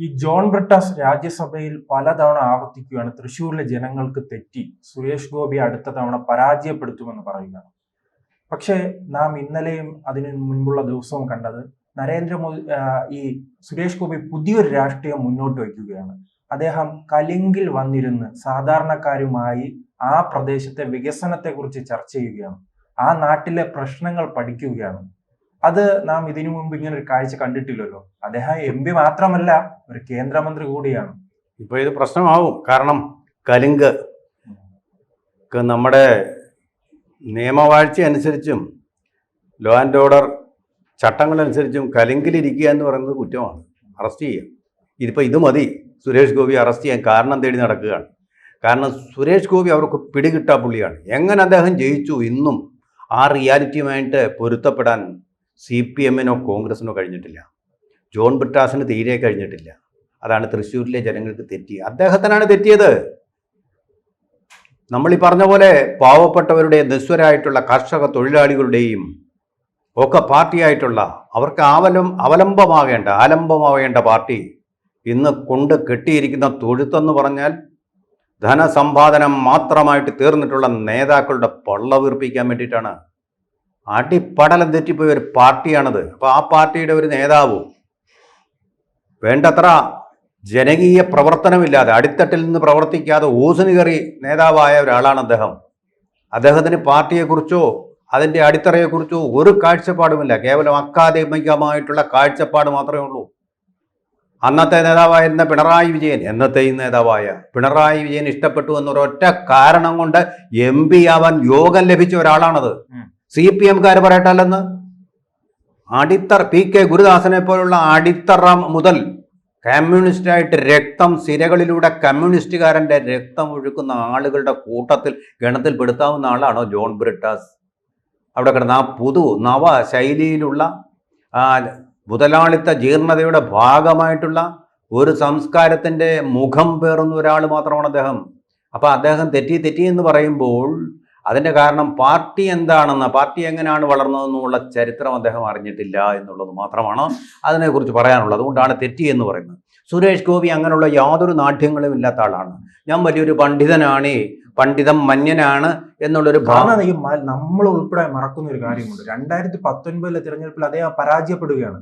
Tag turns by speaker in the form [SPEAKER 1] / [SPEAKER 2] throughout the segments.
[SPEAKER 1] ഈ ജോൺ ബ്രിട്ടാസ് രാജ്യസഭയിൽ പലതവണ ആവർത്തിക്കുകയാണ്. തൃശ്ശൂരിലെ ജനങ്ങൾക്ക് തെറ്റി. സുരേഷ് ഗോപി അടുത്ത തവണ പരാജയപ്പെടുത്തുമെന്ന് പറയുകയാണ്. പക്ഷേ നാം ഇന്നലെയും അതിന് മുൻപുള്ള ദിവസവും കണ്ടത് നരേന്ദ്രമോദി ഈ സുരേഷ് ഗോപി പുതിയൊരു രാഷ്ട്രീയം മുന്നോട്ട് വയ്ക്കുകയാണ്. അദ്ദേഹം കലിങ്കിൽ വന്നിരുന്ന് സാധാരണക്കാരുമായി ആ പ്രദേശത്തെ വികസനത്തെക്കുറിച്ച് ചർച്ച ചെയ്യുകയാണ്. ആ നാട്ടിലെ പ്രശ്നങ്ങൾ പഠിക്കുകയാണ്. അത് നാം ഇതിനു മുമ്പ് ഇങ്ങനെ ഒരു കാഴ്ച കണ്ടിട്ടില്ലല്ലോ. അദ്ദേഹം എം പി മാത്രമല്ല ഒരു കേന്ദ്രമന്ത്രി കൂടിയാണ്.
[SPEAKER 2] ഇപ്പൊ ഇത് പ്രശ്നമാവും. കാരണം കലിങ്ക് നമ്മുടെ നിയമവാഴ്ച അനുസരിച്ചും ലോ ആൻഡ് ഓർഡർ ചട്ടങ്ങളനുസരിച്ചും കലിങ്കിലിരിക്കുക എന്ന് പറയുന്നത് കുറ്റമാണ്. അറസ്റ്റ് ചെയ്യാം. ഇതിപ്പോൾ ഇത് മതി. സുരേഷ് ഗോപി അറസ്റ്റ് ചെയ്യാൻ കാരണം തേടി നടക്കുകയാണ്. കാരണം സുരേഷ് ഗോപി അവർക്ക് പിടികിട്ടാ പുള്ളിയാണ്. എങ്ങനെ അദ്ദേഹം ജയിച്ചു ഇന്നും ആ റിയാലിറ്റിയുമായിട്ട് പൊരുത്തപ്പെടാൻ സി പി എമ്മിനോ കോൺഗ്രസിനോ കഴിഞ്ഞിട്ടില്ല. ജോൺ ബ്രിട്ടാസിന് തീരെ കഴിഞ്ഞിട്ടില്ല. അതാണ് തൃശ്ശൂരിലെ ജനങ്ങൾക്ക് തെറ്റി. അദ്ദേഹത്തിനാണ് തെറ്റിയത്. നമ്മൾ ഈ പറഞ്ഞ പോലെ പാവപ്പെട്ടവരുടെ നിസ്വരായിട്ടുള്ള കർഷക തൊഴിലാളികളുടെയും ഒക്കെ പാർട്ടിയായിട്ടുള്ള അവർക്ക് ആവലം അവലംബമാകേണ്ട ആലംബമാവേണ്ട പാർട്ടി ഇന്ന് കൊണ്ട് കെട്ടിയിരിക്കുന്ന തൊഴുത്തെന്ന് പറഞ്ഞാൽ ധനസമ്പാദനം മാത്രമായിട്ട് തീർന്നിട്ടുള്ള നേതാക്കളുടെ പള്ളവീർപ്പിക്കാൻ വേണ്ടിയിട്ടാണ് അടിപ്പടലം തെറ്റിപ്പോയ ഒരു പാർട്ടിയാണത്. അപ്പോൾ ആ പാർട്ടിയുടെ ഒരു നേതാവും വേണ്ടത്ര ജനകീയ പ്രവർത്തനമില്ലാതെ അടിത്തട്ടിൽ നിന്ന് പ്രവർത്തിക്കാതെ ഊസിന് കയറി നേതാവായ ഒരാളാണ് അദ്ദേഹം. അദ്ദേഹത്തിന് പാർട്ടിയെക്കുറിച്ചോ അതിന്റെ അടിത്തറയെക്കുറിച്ചോ ഒരു കാഴ്ചപ്പാടുമില്ല. കേവലം അക്കാദമികമായിട്ടുള്ള കാഴ്ചപ്പാട് മാത്രമേ ഉള്ളൂ. അന്നത്തെ നേതാവായിരുന്ന പിണറായി വിജയൻ എന്നത്തെയും നേതാവായ പിണറായി വിജയൻ ഇഷ്ടപ്പെട്ടു എന്നൊരൊറ്റ കാരണം കൊണ്ട് എം പി ആവാൻ യോഗം ലഭിച്ച ഒരാളാണത്. C P എംകാർ പറയട്ടല്ലെന്ന്? അടിത്തറ പി കെ ഗുരുദാസനെ പോലുള്ള അടിത്തറ മുതൽ കമ്മ്യൂണിസ്റ്റായിട്ട് രക്തം സിരകളിലൂടെ കമ്മ്യൂണിസ്റ്റുകാരന്റെ രക്തം ഒഴുക്കുന്ന ആളുകളുടെ കൂട്ടത്തിൽ ഗണത്തിൽപ്പെടുത്താവുന്ന ആളാണോ ജോൺ ബ്രിട്ടാസ്? അവിടെ കിടന്ന ആ പുതു നവ ശൈലിയിലുള്ള മുതലാളിത്ത ജീർണതയുടെ ഭാഗമായിട്ടുള്ള ഒരു സംസ്കാരത്തിന്റെ മുഖം പേറുന്ന ഒരാൾ മാത്രമാണ് അദ്ദേഹം. അപ്പോൾ അദ്ദേഹം തെറ്റി തെറ്റി എന്ന് പറയുമ്പോൾ അതിന്റെ കാരണം പാർട്ടി എന്താണെന്ന് പാർട്ടി എങ്ങനെയാണ് വളർന്നതെന്നുള്ള ചരിത്രം അദ്ദേഹം അറിഞ്ഞിട്ടില്ല എന്നുള്ളത് മാത്രമാണ് അതിനെക്കുറിച്ച് പറയാനുള്ളത്. അതുകൊണ്ടാണ് തെറ്റി എന്ന് പറയുന്നത്. സുരേഷ് ഗോപി അങ്ങനെയുള്ള യാതൊരു നാട്യങ്ങളും ഇല്ലാത്ത ആളാണ്. ഞാൻ വലിയൊരു പണ്ഡിതനാണ് പണ്ഡിതം മന്യനാണ് എന്നുള്ളൊരു ഭാവന
[SPEAKER 1] ഈ നമ്മൾ ഉൾപ്പെടെ മറക്കുന്ന ഒരു കാര്യമുണ്ട്. രണ്ടായിരത്തി പത്തൊൻപതിലെ തിരഞ്ഞെടുപ്പിൽ അദ്ദേഹം പരാജയപ്പെടുകയാണ്.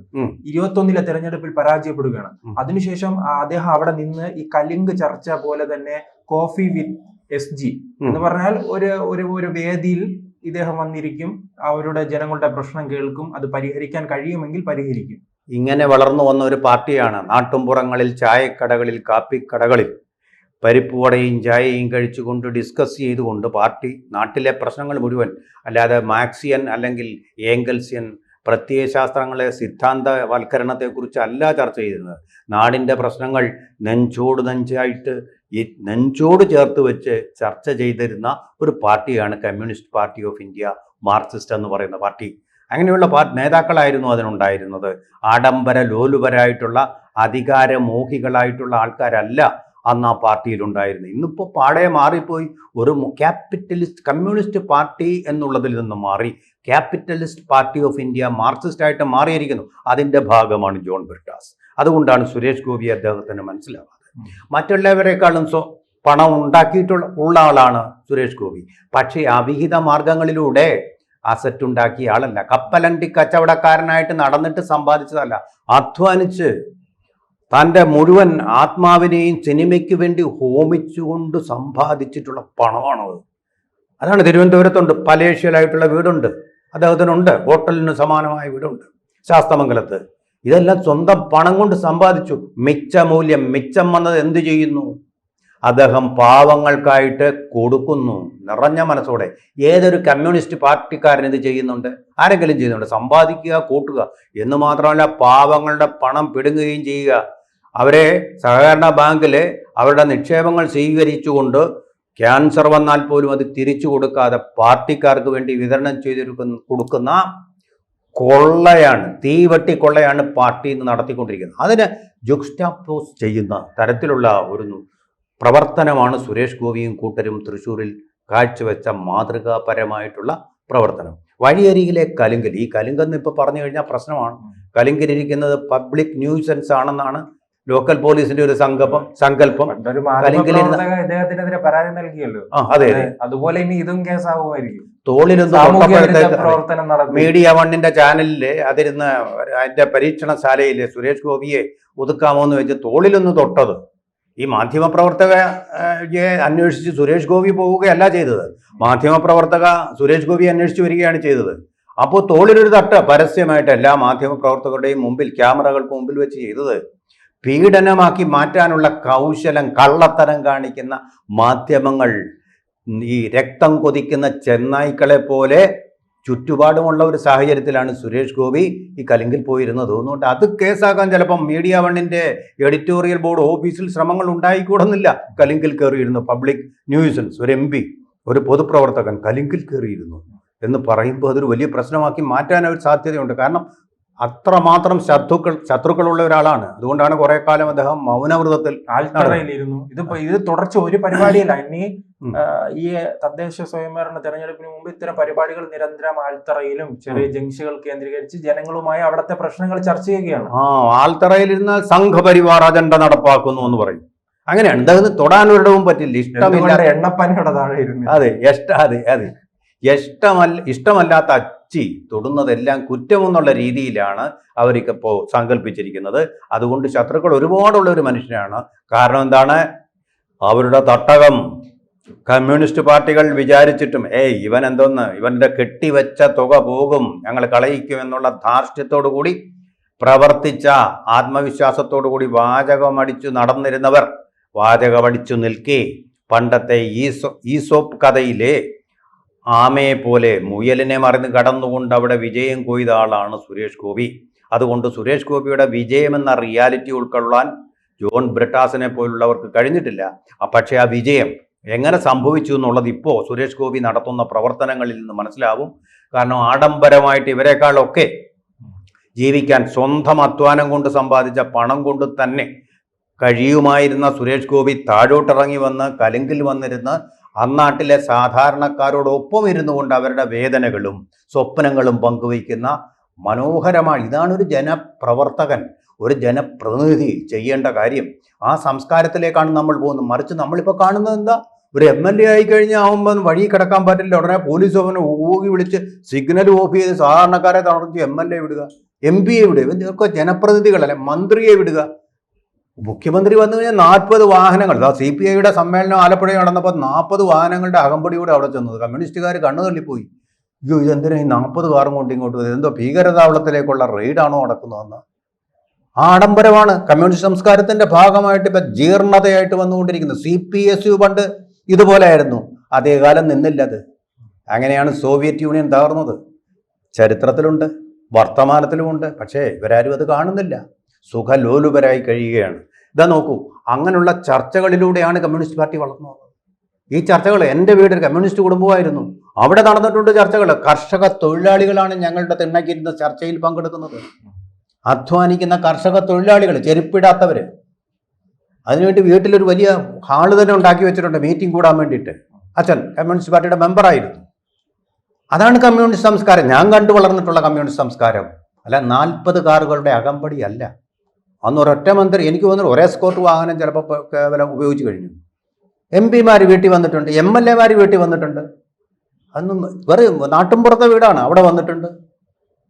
[SPEAKER 1] ഇരുപത്തൊന്നിലെ തിരഞ്ഞെടുപ്പിൽ പരാജയപ്പെടുകയാണ്. അതിനുശേഷം അദ്ദേഹം അവിടെ നിന്ന് ഈ കലിങ്ക് ചർച്ച പോലെ തന്നെ കോഫി വിത്ത് എസ് ജി എന്ന് പറഞ്ഞാൽ ഒരു ഒരു ഒരു വേദിയിൽ ഇദ്ദേഹം വന്നിരിക്കും അവരുടെ ജനങ്ങളുടെ പ്രശ്നം കേൾക്കും അത് പരിഹരിക്കാൻ കഴിയുമെങ്കിൽ പരിഹരിക്കും.
[SPEAKER 2] ഇങ്ങനെ വളർന്നു വന്ന ഒരു പാർട്ടിയാണ് നാട്ടുംപുറങ്ങളിൽ ചായക്കടകളിൽ കാപ്പിക്കടകളിൽ. പരിപ്പ് വടയും ചായയും കഴിച്ചുകൊണ്ട് ഡിസ്കസ് ചെയ്തുകൊണ്ട് പാർട്ടി നാട്ടിലെ പ്രശ്നങ്ങൾ മുഴുവൻ അല്ലാതെ മാക്സിയൻ അല്ലെങ്കിൽ ഏങ്കൽസ്യൻ പ്രത്യയശാസ്ത്രങ്ങളെ സിദ്ധാന്തവൽക്കരണത്തെക്കുറിച്ച് അല്ല ചർച്ച ചെയ്തിരുന്നത്. നാടിന്റെ പ്രശ്നങ്ങൾ നെഞ്ചോട് നെഞ്ചായിട്ട് ഈ നെഞ്ചോട് ചേർത്ത് വെച്ച് ചർച്ച ചെയ്തിരുന്ന ഒരു പാർട്ടിയാണ് Communist Party of India Marxist എന്ന് പറയുന്ന പാർട്ടി. അങ്ങനെയുള്ള പാ നേതാക്കളായിരുന്നു അതിനുണ്ടായിരുന്നത്. ആഡംബര ലോലുപരായിട്ടുള്ള അധികാരമോഹികളായിട്ടുള്ള ആൾക്കാരല്ല അന്ന് ആ പാർട്ടിയിലുണ്ടായിരുന്നു ഇന്നിപ്പോൾ പാടെ മാറിപ്പോയി. ഒരു ക്യാപിറ്റലിസ്റ്റ് കമ്മ്യൂണിസ്റ്റ് പാർട്ടി എന്നുള്ളതിൽ നിന്ന് മാറി. Capitalist party of India Marxist ആയിട്ട് മാറിയിരിക്കുന്നു. അതിന്റെ ഭാഗമാണ് ജോൺ ബ്രിട്ടാസ്. അതുകൊണ്ടാണ് സുരേഷ് ഗോപി അദ്ദേഹത്തിന് മനസ്സിലാവാതെ
[SPEAKER 1] ഉം.
[SPEAKER 2] മറ്റുള്ളവരെക്കാളും സ്വ പണം ഉണ്ടാക്കിയിട്ടുള്ള ഉള്ള ആളാണ് സുരേഷ് ഗോപി. പക്ഷേ അവിഹിത മാർഗങ്ങളിലൂടെ അസറ്റ് ഉണ്ടാക്കിയ ആളല്ല. കപ്പലണ്ടി കച്ചവടക്കാരനായിട്ട് നടന്നിട്ട് സമ്പാദിച്ചതല്ല. അധ്വാനിച്ച് തന്റെ മുഴുവൻ ആത്മാവിനെയും സിനിമയ്ക്ക് വേണ്ടി ഹോമിച്ചുകൊണ്ട് സമ്പാദിച്ചിട്ടുള്ള പണമാണത്. അതാണ് തിരുവനന്തപുരത്തുണ്ട്. പലേഷ്യയിലായിട്ടുള്ള വീടുണ്ട്. അദ്ദേഹത്തിനുണ്ട്. ഹോട്ടലിന് സമാനമായ വീടുണ്ട്. ശാസ്തമംഗലത്ത്. ഇതെല്ലാം സ്വന്തം പണം കൊണ്ട് സമ്പാദിച്ചു. മിച്ച മൂല്യം മിച്ചം വന്നത് എന്ത് ചെയ്യുന്നു? അദ്ദേഹം പാവങ്ങൾക്കായിട്ട് കൊടുക്കുന്നു. നിറഞ്ഞ മനസ്സോടെ. ഏതൊരു കമ്മ്യൂണിസ്റ്റ് പാർട്ടിക്കാരൻ ഇത് ചെയ്യുന്നുണ്ട്? ആരെങ്കിലും ചെയ്യുന്നുണ്ട്. സമ്പാദിക്കുക കൂട്ടുക. എന്ന് മാത്രമല്ല പാവങ്ങളുടെ പണം പിടുങ്ങുകയും ചെയ്യുക. അവരെ സഹകരണ ബാങ്കിൽ അവരുടെ നിക്ഷേപങ്ങൾ സ്വീകരിച്ചുകൊണ്ട് ക്യാൻസർ വന്നാൽ പോലും അത് തിരിച്ചു കൊടുക്കാതെ പാർട്ടിക്കാർക്ക് വേണ്ടി വിതരണം ചെയ്തിരിക്കുന്ന കൊടുക്കുന്ന കൊള്ളയാണ് തീവട്ടി കൊള്ളയാണ് പാർട്ടി ഇന്ന് നടത്തിക്കൊണ്ടിരിക്കുന്നത്. അതിന് ജുക്സ്റ്റാപ്പോസ് ചെയ്യുന്ന തരത്തിലുള്ള ഒരു പ്രവർത്തനമാണ് സുരേഷ് ഗോപിയും കൂട്ടരും തൃശ്ശൂരിൽ കാഴ്ചവെച്ച മാതൃകാപരമായിട്ടുള്ള പ്രവർത്തനം. വഴിയരികിലെ കലുങ്കൽ ഈ കലുങ്കെന്ന് ഇപ്പോൾ പറഞ്ഞു കഴിഞ്ഞാൽ പ്രശ്നമാണ്. കലുങ്കിലിരിക്കുന്നത് പബ്ലിക് ന്യൂസൻസ് ആണെന്നാണ് ലോക്കൽ പോലീസിന്റെ ഒരു സങ്കല്പം. സങ്കല്പം
[SPEAKER 1] ഇദ്ദേഹത്തിനെതിരെ പരാതി നൽകിയല്ലോ.
[SPEAKER 2] അതെ അതെ.
[SPEAKER 1] അതുപോലെ ഇനി ഇതും കേസാവുമായിരിക്കും നടത്തി
[SPEAKER 2] മീഡിയ വണ്ണിന്റെ ചാനലിൽ അതിരുന്ന് അതിന്റെ പരീക്ഷണശാലയിൽ സുരേഷ് ഗോപിയെ ഒതുക്കാമോ എന്ന് വെച്ച് തോളിലൊന്ന് തൊട്ടത്. ഈ മാധ്യമപ്രവർത്തകയെ അന്വേഷിച്ച് സുരേഷ് ഗോപി പോവുകയല്ല ചെയ്തത്. മാധ്യമപ്രവർത്തക സുരേഷ് ഗോപി അന്വേഷിച്ച് വരികയാണ് ചെയ്തത്. അപ്പോൾ തോളിലൊരു തട്ട് പരസ്യമായിട്ട് എല്ലാ മാധ്യമപ്രവർത്തകരുടെയും മുമ്പിൽ ക്യാമറകൾക്ക് മുമ്പിൽ വെച്ച് ചെയ്തത് പീഡനമാക്കി മാറ്റാനുള്ള കൗശലം കള്ളത്തരം കാണിക്കുന്ന മാധ്യമങ്ങൾ ഈ രക്തം കൊതിക്കുന്ന ചെന്നായ്ക്കളെ പോലെ ചുറ്റുപാടുമുള്ള ഒരു സാഹചര്യത്തിലാണ് സുരേഷ് ഗോപി ഈ കലിങ്കിൽ പോയിരുന്നത്. അതുകൊണ്ട് അത് കേസാക്കാൻ ചിലപ്പം മീഡിയ വണ്ണിന്റെ എഡിറ്റോറിയൽ ബോർഡ് ഓഫീസിൽ ശ്രമങ്ങൾ ഉണ്ടായിക്കൂടുന്നില്ല. കലിങ്കിൽ കയറിയിരുന്നു പബ്ലിക് ന്യൂസൻസ് ഒരു എം പി ഒരു പൊതുപ്രവർത്തകൻ കലിങ്കിൽ കയറിയിരുന്നു എന്ന് പറയുമ്പോൾ അതൊരു വലിയ പ്രശ്നമാക്കി മാറ്റാൻ ഒരു സാധ്യതയുണ്ട്. കാരണം അത്രമാത്രം ശത്രുക്കൾ ശത്രുക്കളുള്ള ഒരാളാണ്. അതുകൊണ്ടാണ് കുറെ കാലം അദ്ദേഹം മൗനവ്രതത്തിൽ
[SPEAKER 1] ആൽത്തറയിലിരുന്നു ഇതിപ്പോ ഇത് തുടർച്ച ഒരു പരിപാടിയല്ല. ഇനി ഈ തദ്ദേശ സ്വയംഭരണ തെരഞ്ഞെടുപ്പിന് മുമ്പ് ഇത്തരം പരിപാടികൾ നിരന്തരം ആൽത്തറയിലും ചെറിയ ജംഗ്ഷനുകൾ കേന്ദ്രീകരിച്ച് ജനങ്ങളുമായി അവിടുത്തെ പ്രശ്നങ്ങൾ ചർച്ച ചെയ്യുകയാണ്.
[SPEAKER 2] ആ ആൽത്തറയിലിരുന്നാൽ സംഘപരിവാർ അജണ്ട നടപ്പാക്കുന്നു എന്ന് പറയും. അങ്ങനെയാണ്. തൊടാൻ തൊടാനൊരിടവും പറ്റില്ല. ഇഷ്ടമില്ല
[SPEAKER 1] എണ്ണപ്പനയുടെ താഴെ ഇരുന്നു
[SPEAKER 2] അതെ അതെ അതെ. ഇഷ്ടമല്ല ഇഷ്ടമല്ലാത്ത അച്ചി തൊടുന്നതെല്ലാം കുറ്റമെന്നുള്ള രീതിയിലാണ് അവർക്കിപ്പോൾ സങ്കല്പിച്ചിരിക്കുന്നത് അതുകൊണ്ട് ശത്രുക്കൾ ഒരുപാടുള്ള ഒരു മനുഷ്യനാണ്. കാരണം എന്താണ്? അവരുടെ തട്ടകം. കമ്മ്യൂണിസ്റ്റ് പാർട്ടികൾ വിചാരിച്ചിട്ടും ഏയ് ഇവൻ എന്തോന്ന് ഇവന്റെ കെട്ടിവെച്ച തുക പോകും. ഞങ്ങൾ കളയിക്കും എന്നുള്ള ധാർഷ്ട്യത്തോടു കൂടി പ്രവർത്തിച്ച ആത്മവിശ്വാസത്തോടു കൂടി വാചകമടിച്ചു നടന്നിരുന്നവർ. വാചകമടിച്ചു നിൽക്കേ. പണ്ടത്തെ ഈസോ ഈസോപ്പ് കഥയിലെ ആമയെ പോലെ മുയലിനെ മറിന്ന് കടന്നുകൊണ്ട് അവിടെ വിജയം കൊയ്ത ആളാണ് സുരേഷ് ഗോപി. അതുകൊണ്ട് സുരേഷ് ഗോപിയുടെ വിജയമെന്ന റിയാലിറ്റി ഉൾക്കൊള്ളാൻ ജോൺ ബ്രിട്ടാസിനെ പോലുള്ളവർക്ക് കഴിഞ്ഞിട്ടില്ല. പക്ഷേ ആ വിജയം എങ്ങനെ സംഭവിച്ചു എന്നുള്ളത് ഇപ്പോൾ സുരേഷ് ഗോപി നടത്തുന്ന പ്രവർത്തനങ്ങളിൽ നിന്ന് മനസ്സിലാവും. കാരണം ആഡംബരമായിട്ട് ഇവരെക്കാളൊക്കെ ജീവിക്കാൻ സ്വന്തം അധ്വാനം കൊണ്ട് സമ്പാദിച്ച പണം കൊണ്ട് തന്നെ കഴിയുമായിരുന്ന സുരേഷ് ഗോപി താഴോട്ടിറങ്ങി വന്ന് കലുങ്കിൽ വന്നിരുന്ന് അന്നാട്ടിലെ സാധാരണക്കാരോടൊപ്പം ഇരുന്നു കൊണ്ട് അവരുടെ വേദനകളും സ്വപ്നങ്ങളും പങ്കുവയ്ക്കുന്ന മനോഹരമായി ഇതാണ് ഒരു ജനപ്രവർത്തകൻ ഒരു ജനപ്രതിനിധി ചെയ്യേണ്ട കാര്യം. ആ സംസ്കാരത്തിലേക്കാണ് നമ്മൾ പോകുന്നത്. മറിച്ച് നമ്മളിപ്പോൾ കാണുന്നത് എന്താ? ഒരു എം എൽ എ ആയി കഴിഞ്ഞാൽ വഴി കിടക്കാൻ പറ്റില്ല. ഉടനെ പോലീസ് അവനെ ഊകി വിളിച്ച് സിഗ്നൽ ഓഫ് ചെയ്ത് സാധാരണക്കാരെ തളർത്തി എം എൽ എ വിടുക എം പിയെ വിടുക. ഇതൊക്കെ ജനപ്രതിനിധികളല്ലേ? മന്ത്രിയെ വിടുക. മുഖ്യമന്ത്രി വന്നു കഴിഞ്ഞാൽ നാൽപ്പത് വാഹനങ്ങൾ. സി പി ഐയുടെ സമ്മേളനം ആലപ്പുഴയിൽ നടന്നപ്പോൾ നാൽപ്പത് വാഹനങ്ങളുടെ അകമ്പടിയോടെ അവിടെ ചെന്നത്. കമ്മ്യൂണിസ്റ്റുകാർ കണ്ണു തള്ളിപ്പോയി. അയ്യോ ഇതെന്തിനാ ഈ നാൽപ്പത് കാറും കൊണ്ട് ഇങ്ങോട്ട്? എന്തോ ഭീകരതാവളത്തിലേക്കുള്ള റെയ്ഡാണോ നടക്കുന്നതെന്ന്. ആ ആഡംബരമാണ് കമ്മ്യൂണിസ്റ്റ് സംസ്കാരത്തിന്റെ ഭാഗമായിട്ട് ഇപ്പൊ ജീർണതയായിട്ട് വന്നുകൊണ്ടിരിക്കുന്നത്. സി പി എസ് യു പണ്ട് ഇതുപോലെയായിരുന്നു. അതേകാലം നിന്നില്ല അത്. അങ്ങനെയാണ് സോവിയറ്റ് യൂണിയൻ തകർന്നത്. ചരിത്രത്തിലുണ്ട് വർത്തമാനത്തിലുമുണ്ട്. പക്ഷേ ഇവരാരും അത് കാണുന്നില്ല. സുഖലോലുപരായി കഴിയുകയാണ്. ഇതാ നോക്കൂ അങ്ങനെയുള്ള ചർച്ചകളിലൂടെയാണ് കമ്മ്യൂണിസ്റ്റ് പാർട്ടി വളർന്നു ഈ ചർച്ചകൾ എന്റെ വീട് കമ്മ്യൂണിസ്റ്റ് കുടുംബമായിരുന്നു അവിടെ നടന്നിട്ടുണ്ട് ചർച്ചകൾ. കർഷക തൊഴിലാളികളാണ് ഞങ്ങളുടെ തിണ്ണക്കിരുന്ന ചർച്ചയിൽ പങ്കെടുക്കുന്നത്. അധ്വാനിക്കുന്ന കർഷക തൊഴിലാളികൾ ചെരുപ്പിടാത്തവർ അതിനുവേണ്ടി വീട്ടിലൊരു വലിയ ഹാൾ തന്നെ ഉണ്ടാക്കി വെച്ചിട്ടുണ്ട് മീറ്റിംഗ് കൂടാൻ വേണ്ടിയിട്ട്. അച്ഛൻ കമ്മ്യൂണിസ്റ്റ് പാർട്ടിയുടെ മെമ്പറായിരുന്നു. അതാണ് കമ്മ്യൂണിസ്റ്റ് സംസ്കാരം. ഞാൻ കണ്ടു വളർന്നിട്ടുള്ള കമ്മ്യൂണിസ്റ്റ് സംസ്കാരം. അല്ല നാൽപ്പത് കാറുകളുടെ അകമ്പടി അല്ല. അന്ന് ഒരൊറ്റ മന്ത്രി എനിക്ക് തോന്നുന്നു ഒരേ സ്കോട്ട് വാഹനം ചിലപ്പോൾ കേവലം ഉപയോഗിച്ച് കഴിഞ്ഞു. എം പിമാർ വീട്ടിൽ വന്നിട്ടുണ്ട് എം എൽ എമാർ വീട്ടിൽ വന്നിട്ടുണ്ട്. അന്നും വെറും നാട്ടിൻപുറത്തെ വീടാണ് അവിടെ വന്നിട്ടുണ്ട്.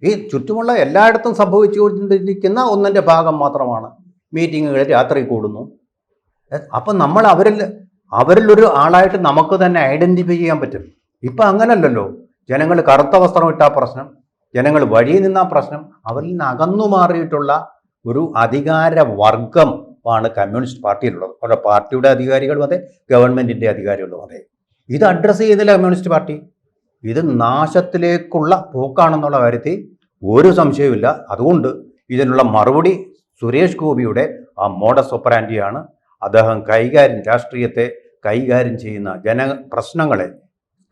[SPEAKER 2] ഈ ചുറ്റുമുള്ള എല്ലായിടത്തും സംഭവിച്ചുകൊണ്ടിരിക്കുന്ന ഒന്നിന്റെ ഭാഗം മാത്രമാണ് മീറ്റിങ്ങുകൾ രാത്രി കൂടുന്നു. അപ്പം നമ്മൾ അവരിൽ അവരിലൊരു ആളായിട്ട് നമുക്ക് തന്നെ ഐഡന്റിഫൈ ചെയ്യാൻ പറ്റും. ഇപ്പം അങ്ങനല്ലല്ലോ. ജനങ്ങൾ കറുത്ത വസ്ത്രം ഇട്ടാ പ്രശ്നം ജനങ്ങൾ വഴിയിൽ നിന്നാ പ്രശ്നം അവരിൽ നിന്ന് അകന്നു മാറിയിട്ടുള്ള ഒരു അധികാര വർഗം ആണ് കമ്മ്യൂണിസ്റ്റ് പാർട്ടിയിലുള്ളത്. അവരുടെ പാർട്ടിയുടെ അധികാരികളും അതെ ഗവൺമെന്റിന്റെ അധികാരികളും അതെ. ഇത് അഡ്രസ്സ് ചെയ്യുന്നില്ല കമ്മ്യൂണിസ്റ്റ് പാർട്ടി. ഇത് നാശത്തിലേക്കുള്ള പോക്കാണെന്നുള്ള കാര്യത്തിൽ ഒരു സംശയവുമില്ല. അതുകൊണ്ട് ഇതിനുള്ള മറുപടി സുരേഷ് ഗോപിയുടെ ആ മോഡസ് ഒപ്പറാൻഡിയാണ് അദ്ദേഹം കൈകാര്യം രാഷ്ട്രീയത്തെ കൈകാര്യം ചെയ്യുന്ന ജന പ്രശ്നങ്ങളെ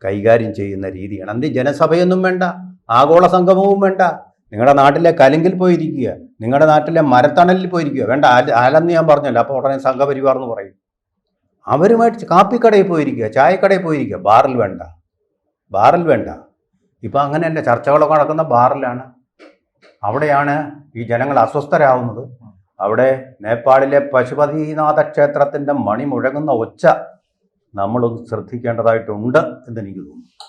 [SPEAKER 2] കൈകാര്യം ചെയ്യുന്ന രീതിയാണ്. അതിന് ജനസഭയൊന്നും വേണ്ട ആഗോള സംഗമവും വേണ്ട നിങ്ങളുടെ നാട്ടിലെ കലിങ്കിൽ പോയിരിക്കുക. നിങ്ങളുടെ നാട്ടിലെ മരത്തണലിൽ പോയിരിക്കുക. വേണ്ട ആല ആലെന്ന് ഞാൻ പറഞ്ഞല്ലോ. അപ്പോൾ ഉടനെ സംഘപരിവാർ എന്ന് പറയും. അവരുമായിട്ട് കാപ്പിക്കടയിൽ പോയിരിക്കുക ചായക്കടയിൽ പോയിരിക്കുക. ബാറിൽ വേണ്ട. ബാറിൽ വേണ്ട. ഇപ്പം അങ്ങനെയല്ല. ചർച്ചകളൊക്കെ നടക്കുന്ന ബാറിലാണ്. അവിടെയാണ് ഈ ജനങ്ങൾ അസ്വസ്ഥരാകുന്നത് അവിടെ നേപ്പാളിലെ പശുപതിനാഥ ക്ഷേത്രത്തിന്റെ മണി മുഴങ്ങുന്ന ഒച്ച നമ്മളൊന്ന് ശ്രദ്ധിക്കേണ്ടതായിട്ടുണ്ട് എന്ന് എനിക്ക് തോന്നുന്നു.